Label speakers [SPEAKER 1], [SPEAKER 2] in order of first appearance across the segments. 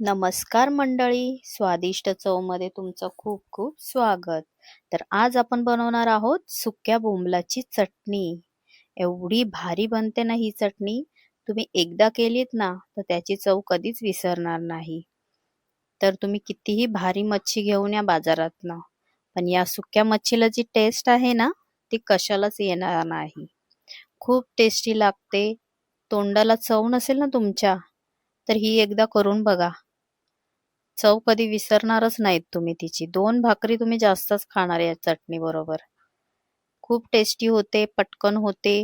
[SPEAKER 1] नमस्कार मंडळी स्वादिष्ट चवमध्ये तुमचं खूप खूप स्वागत. तर आज आपण बनवणार आहोत सुक्या बोंबलाची चटणी. एवढी भारी बनते ना ही चटणी. तुम्ही एकदा केलीत ना तर त्याची चव कधीच विसरणार नाही. तर तुम्ही कितीही भारी मच्छी घेऊन या बाजारातनं पण या सुक्या मच्छीला जी टेस्ट आहे ना ती कशालाच येणार नाही. खूप टेस्टी लागते. तोंडाला चव नसेल ना तुमच्या तर ही एकदा करून बघा. चव कधी विसरणारच नाहीत तुम्ही तिची. दोन भाकरी तुम्ही जास्तच खाणार या चटणी बरोबर. खूप टेस्टी होते पटकन होते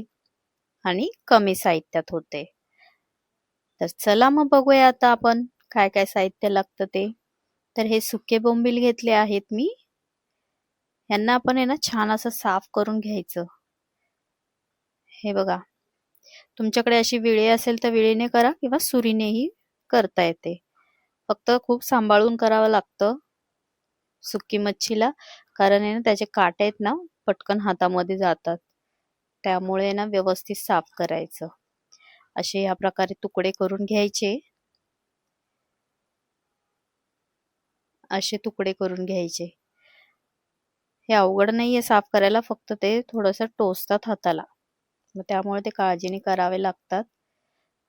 [SPEAKER 1] आणि कमी साहित्यात होते. तर चला मग बघूया आता आपण काय काय साहित्य लागतं ते. तर हे सुके बोंबील घेतले आहेत मी. यांना आपण आहे ना छान असं साफ करून घ्यायचं. हे बघा. तुमच्याकडे अशी विळे असेल तर विळीने करा किंवा सुरीनेही करता येते. फक्त खूप सांभाळून करावं लागतं सुकी मच्छीला कारण आहे ना त्याचे काटे आहेत ना पटकन हातामध्ये जातात. त्यामुळे ना व्यवस्थित साफ करायचं. असे या प्रकारे तुकडे करून घ्यायचे. असे तुकडे करून घ्यायचे. हे अवघड नाहीये साफ करायला फक्त ते थोडस टोचतात हाताला. मग त्यामुळे ते काळजीने करावे लागतात.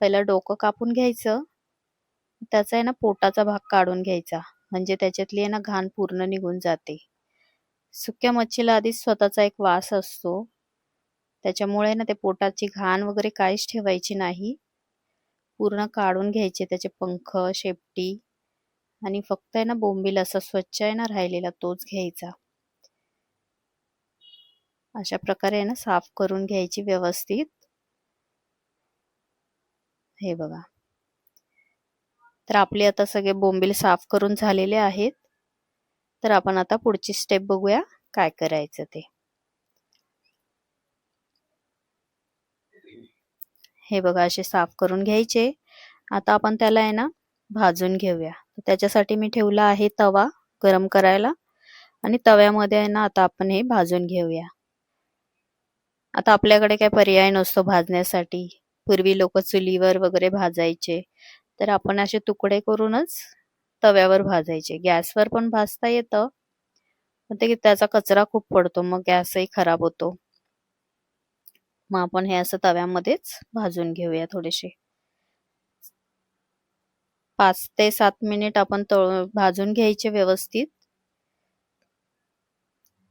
[SPEAKER 1] पहिला डोकं कापून घ्यायचं. त्याचा आहे ना पोटाचा भाग काढून घ्यायचा. म्हणजे त्याच्यातली आहे ना घाण पूर्ण निघून जाते. सुक्या मच्छीला आधीच स्वतःचा एक वास असतो. त्याच्यामुळे ना ते पोटाची घाण वगैरे काहीच ठेवायची नाही. पूर्ण काढून घ्यायचे त्याचे पंख शेपटी आणि फक्त आहे ना बोंबील असा स्वच्छ आहे ना राहिलेला तोच घ्यायचा. अशा प्रकारे आहे ना साफ करून घ्यायची व्यवस्थित. हे बघा. तर आपले आता सगळे बोंबील साफ करून झालेले आहेत. तर आपण आता पुढची स्टेप बघूया काय करायचं ते. हे बघा असे साफ करून घ्यायचे. आता आपण त्याला आहे ना भाजून घेऊया. त्याच्यासाठी मी ठेवला आहे तवा गरम करायला. आणि तव्यामध्ये आहे ना आता आपण हे भाजून घेऊया. आता आपल्याकडे काय पर्याय नसतो भाजण्यासाठी. पूर्वी लोक चुलीवर वगैरे भाजायचे. तर आपण असे तुकडे करूनच तव्यावर भाजायचे. गॅसवर पण भाजता येतं. पण ते त्याचा कचरा खूप पडतो मग गॅसही खराब होतो. मग आपण हे असं तव्यामध्येच भाजून घेऊया थोडेसे. पाच ते सात मिनिट आपण तळ भाजून घ्यायचे व्यवस्थित.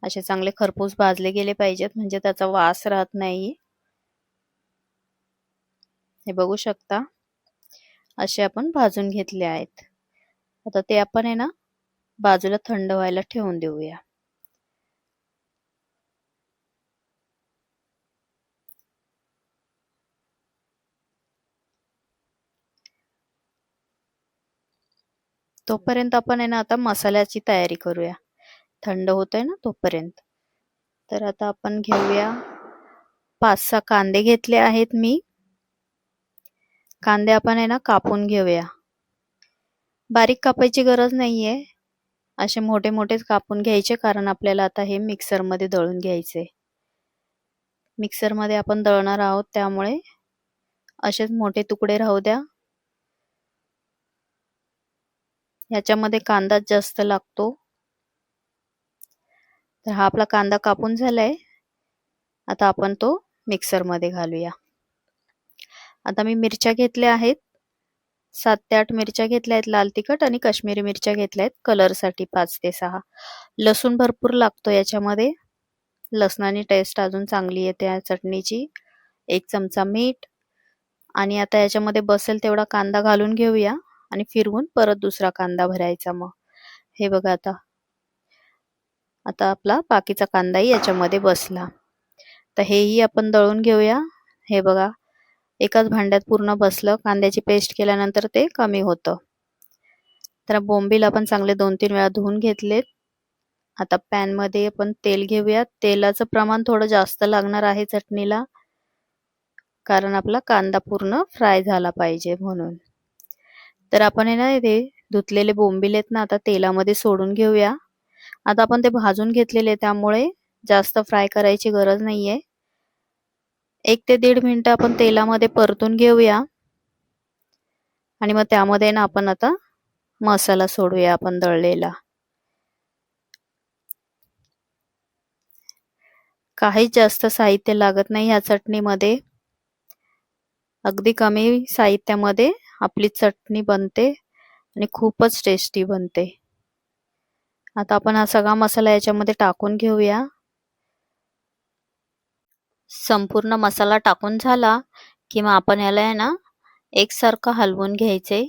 [SPEAKER 1] असे चांगले खरपूस भाजले गेले पाहिजेत म्हणजे त्याचा वास राहत नाही. हे बघू शकता. असे आपण भाजून घेतले आहेत. आता ते आपण आहे ना बाजूला थंड व्हायला ठेवून देऊया. तोपर्यंत आपण आहे ना आता मसाल्याची तयारी करूया. थंड होतोय ना तोपर्यंत. तर आता आपण घेऊया. पाच सहा कांदे घेतले आहेत मी. कांदे आपण आहे ना कापून घेऊया. बारीक कापायची गरज नाहीये. असे मोठे मोठेच कापून घ्यायचे कारण आपल्याला आता हे मिक्सरमध्ये दळून घ्यायचे मिक्सरमध्ये आपण दळणार आहोत त्यामुळे असेच मोठे तुकडे राहू द्या. याच्यामध्ये कांदा जास्त लागतो. तर हा आपला कांदा कापून झालाय. आता आपण तो मिक्सरमध्ये घालूया. आता मी मिरच्या घेतल्या आहेत. सात ते आठ मिरच्या घेतल्या आहेत लाल तिखट आणि काश्मीरी मिरच्या घेतल्या आहेत कलरसाठी पाच ते सहा. लसूण भरपूर लागतो याच्यामध्ये. लसणाने टेस्ट अजून चांगली येते या चटणीची. एक चमचा मीठ. आणि आता याच्यामध्ये बसेल तेवढा कांदा घालून घेऊया आणि फिरवून परत दुसरा कांदा भरायचा मग. हे बघा आता. आता आपला बाकीचा कांदाही याच्यामध्ये बसला. तर हेही आपण दळून घेऊया. हे बघा. एकाच भांड्यात पूर्ण बसलं कांद्याची पेस्ट केल्यानंतर ते कमी होतं. तर बोंबील आपण चांगले दोन तीन वेळा धुवून घेतलेत. आता पॅनमध्ये आपण तेल घेऊया. तेलाचं प्रमाण थोडं जास्त लागणार आहे चटणीला कारण आपला कांदा पूर्ण फ्राय झाला पाहिजे म्हणून. तर आपण हे ना इथे धुतलेले बोंबील आहेत ना आता तेलामध्ये सोडून घेऊया. आता आपण ते भाजून घेतलेले त्यामुळे जास्त फ्राय करायची गरज नाहीये. एक ते दीड मिनिट आपण तेलामध्ये परतून घेऊया. आणि मग त्यामध्ये ना आपण आता मसाला सोडूया आपण दळलेला. काहीच जास्त साहित्य लागत नाही ह्या चटणीमध्ये. अगदी कमी साहित्यामध्ये आपली चटणी बनते आणि खूपच टेस्टी बनते. आता आपण हा सगळा मसाला याच्यामध्ये टाकून घेऊया. संपूर्ण मसाला टाकून झाला की मग आपण याला आहे ना एकसारखं हलवून घ्यायचे.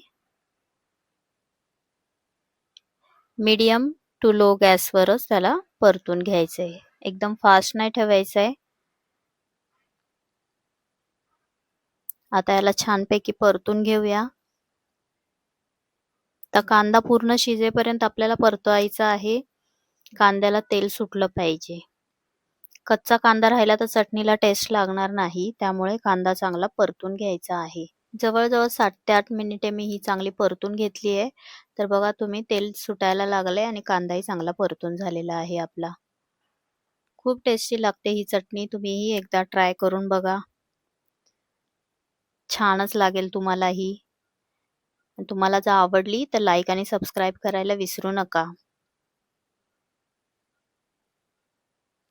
[SPEAKER 1] मीडियम टू लो गॅसवरच त्याला परतून घ्यायचंय एकदम फास्ट नाही ठेवायचं. आहे आता याला छानपैकी परतून घेऊया. तर कांदा पूर्ण शिजेपर्यंत आपल्याला परतवायचा आहे. कांद्याला तेल सुटलं पाहिजे. कच्चा कांदा राहिला तर चटणीला टेस्ट लागणार नाही त्यामुळे कांदा चांगला परतून घ्यायचा आहे. जवळजवळ सात ते आठ मिनिटे मी ही चांगली परतून घेतली आहे. तर बघा तुम्ही तेल सुटायला लागले आणि कांदाही चांगला परतून झालेला आहे आपला. खूप टेस्टी लागते ही चटणी तुम्हीही एकदा ट्राय करून बघा. छानच लागेल तुम्हाला ही तुम्हाला जर आवडली तर लाईक आणि सबस्क्राईब करायला विसरू नका.